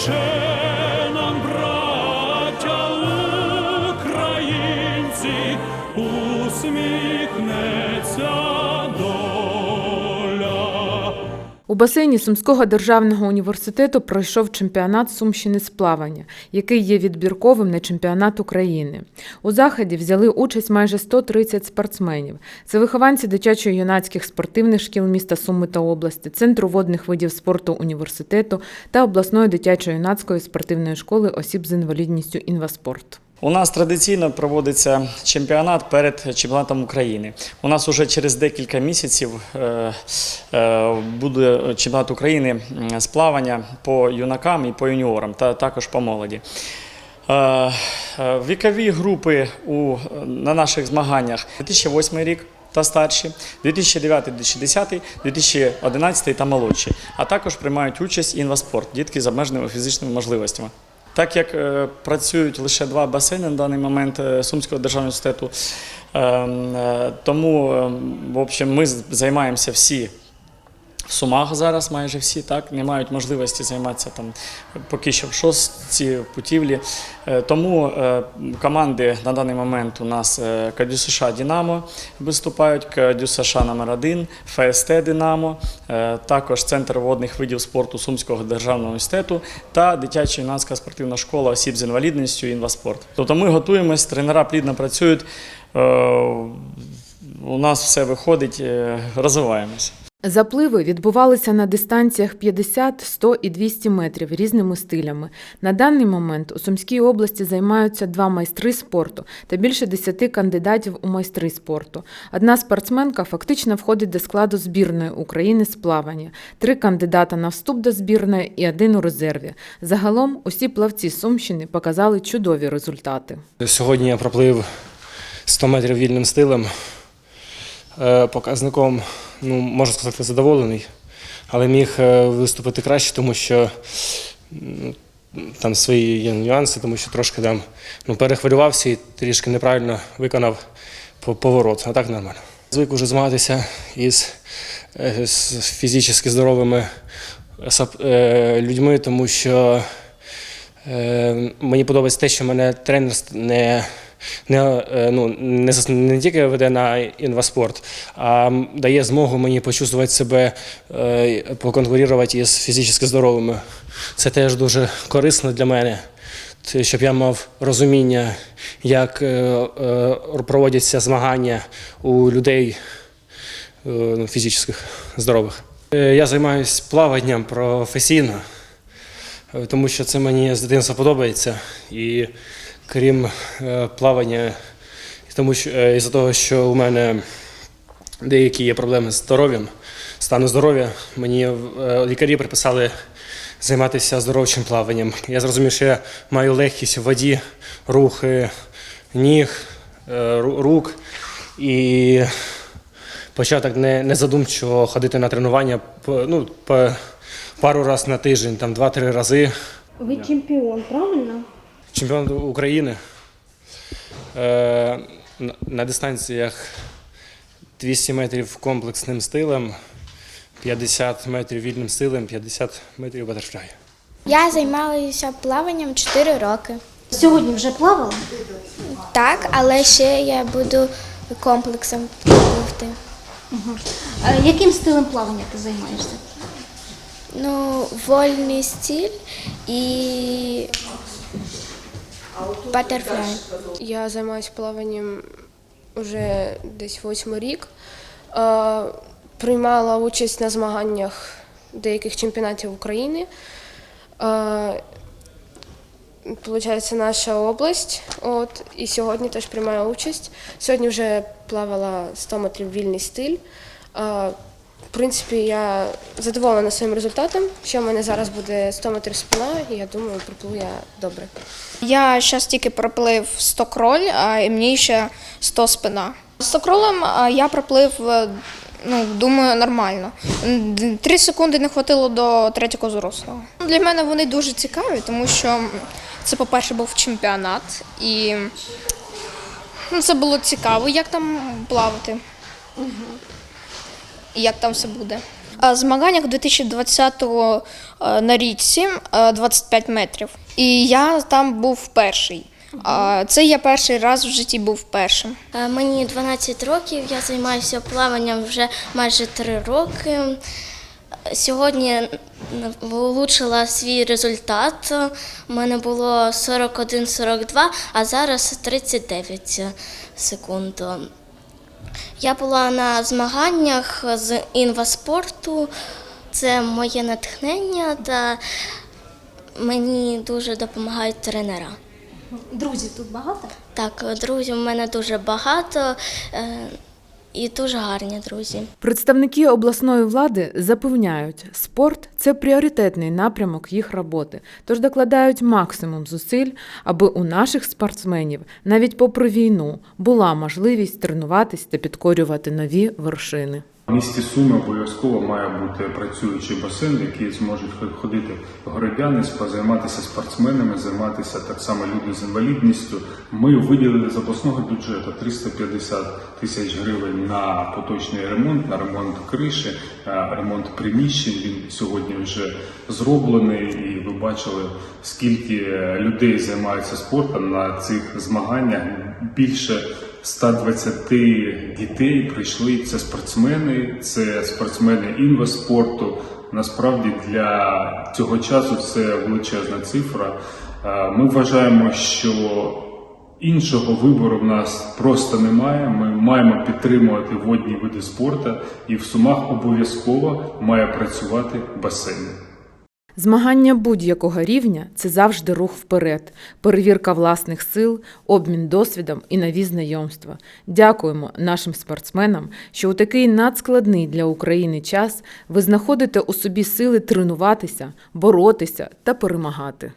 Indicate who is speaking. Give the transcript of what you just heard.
Speaker 1: Ще
Speaker 2: басейні Сумського державного університету пройшов чемпіонат Сумщини з плавання, який є відбірковим на чемпіонат України. У заході взяли участь майже 130 спортсменів. Це вихованці дитячо-юнацьких спортивних шкіл міста Суми та області, Центру водних видів спорту університету та обласної дитячо-юнацької спортивної школи осіб з інвалідністю Інваспорт.
Speaker 3: У нас традиційно проводиться чемпіонат перед чемпіонатом України. У нас уже через декілька місяців е, е, буде чемпіонат України з плавання по юнакам і по юніорам, та також по молоді. Е, Вікові групи у, на наших змаганнях 2008 рік та старші, 2009, 2010, 2011 та молодші. А також приймають участь інваспорт, дітки з обмеженими фізичними можливостями. Так як е, працюють лише два басейни на даний момент е, Сумського державного університету, е, е, тому е, в общем, ми займаємося всі Сумах зараз, майже всі так не мають можливості займатися там поки що в шостці в путівлі. Е, Тому е, команди на даний момент у нас е, Кадю США Динамо виступають, Кадю США номер 1 ФСТ Динамо, також Центр водних видів спорту Сумського державного університету та дитяча юнацька спортивна школа осіб з інвалідністю інваспорт. Тобто ми готуємось, тренера плідно працюють. У нас все виходить, розвиваємося.
Speaker 2: Запливи відбувалися на дистанціях 50, 100 і 200 метрів різними стилями. На даний момент у Сумській області займаються два майстри спорту та більше 10 кандидатів у майстри спорту. Одна спортсменка фактично входить до складу збірної України з плавання, три кандидата на вступ до збірної і один у резерві. Загалом усі плавці Сумщини показали чудові результати.
Speaker 4: Сьогодні я проплив 100 метрів вільним стилем. Е, Показником, ну, можна сказати, задоволений, але міг е, виступити краще, тому що там свої є нюанси, тому що трошки там ну, перехвилювався і трішки неправильно виконав поворот, а так нормально. Звик уже змагатися із е, з фізично здоровими е, людьми, тому що Е, Мені подобається те, що мене тренер не, не, е, ну, не, не тільки веде на інваспорт, а дає змогу мені почувствувати себе, е, поконкурувати із фізично здоровими. Це теж дуже корисно для мене, щоб я мав розуміння, як е, проводяться змагання у людей ну, фізично здорових. Я займаюся плаванням професійно. Тому що це мені з дитинства подобається. І крім е, плавання, тому що е, із-за того, що у мене деякі є проблеми з здоров'ям, стану здоров'я, мені е, лікарі приписали займатися оздоровчим плаванням. Я зрозумів, що я маю легкість в воді, рухи ніг, рук. І почав так не, не ходити на тренування ну, по пару разів на тиждень, там два-три рази.
Speaker 5: Ви чемпіон, правильно?
Speaker 4: Чемпіон України е, на- дистанціях 200 метрів комплексним стилем, 50 метрів вільним стилем, 50 метрів батерфляй.
Speaker 6: Я займалася плаванням 4 роки.
Speaker 5: Сьогодні вже плавала?
Speaker 6: Так, але ще я буду комплексом пливти.
Speaker 5: Е, Яким стилем плавання ти займаєшся?
Speaker 6: Ну, вольний стиль і батерфляй.
Speaker 7: Я займаюся плаванням вже десь восьмий рік. Е, Приймала участь на змаганнях деяких чемпіонатів України. Е, Получається, наша область. От, і сьогодні теж приймаю участь. Сьогодні вже плавала 100 метрів вільний стиль. В принципі, я задоволена своїм результатом. Що в мене зараз буде 100 метрів спина, і я думаю, пропливу я добре.
Speaker 8: Я зараз тільки проплив 100 кроль, а і мені ще 100 спина. 100 кролем я проплив, е, ну, думаю, нормально. Три секунди не хватило до третього зрослого. Для мене вони дуже цікаві, тому що це, по-перше, був чемпіонат, і ну, це було цікаво, як там плавати. Як там все буде. А, Змаганнях 2020-го е, на річці е, 25 метрів. І я там був перший. А, Це я перший раз в житті був першим.
Speaker 6: Е, Мені 12 років, я займаюся плаванням вже майже 3 роки. Е, Сьогодні влучила свій результат. У мене було 41-42, а зараз 39 секунд. Я була на змаганнях з інваспорту. Це моє натхнення та мені дуже допомагають тренера.
Speaker 5: Друзів тут багато?
Speaker 6: Так, друзів у мене дуже багато е, і дуже гарні друзі.
Speaker 2: Представники обласної влади запевняють, спорт це пріоритетний напрямок їх роботи, тож докладають максимум зусиль, аби у наших спортсменів, навіть попри війну, була можливість тренуватись та підкорювати нові вершини.
Speaker 9: В місті Суми обов'язково має бути працюючий басейн, в який зможуть ходити городяни, займатися спортсменами, займатися так само люди з інвалідністю. Ми виділили з обласного бюджету 350 тисяч гривень на поточний ремонт, на ремонт криші, е, ремонт приміщень. Він сьогодні вже зроблений, і ви бачили, скільки людей займаються спортом на цих змаганнях. Більше 120 дітей прийшли. Це спортсмени, це спортсмени інваспорту. Насправді для цього часу це величезна цифра. Ми вважаємо, що іншого вибору в нас просто немає. Ми маємо підтримувати водні види спорту, і в Сумах обов'язково має працювати басейн.
Speaker 2: Змагання будь-якого рівня це завжди рух вперед, перевірка власних сил, обмін досвідом і нові знайомства. Дякуємо нашим спортсменам, що у такий надскладний для України час ви знаходите у собі сили тренуватися, боротися та перемагати.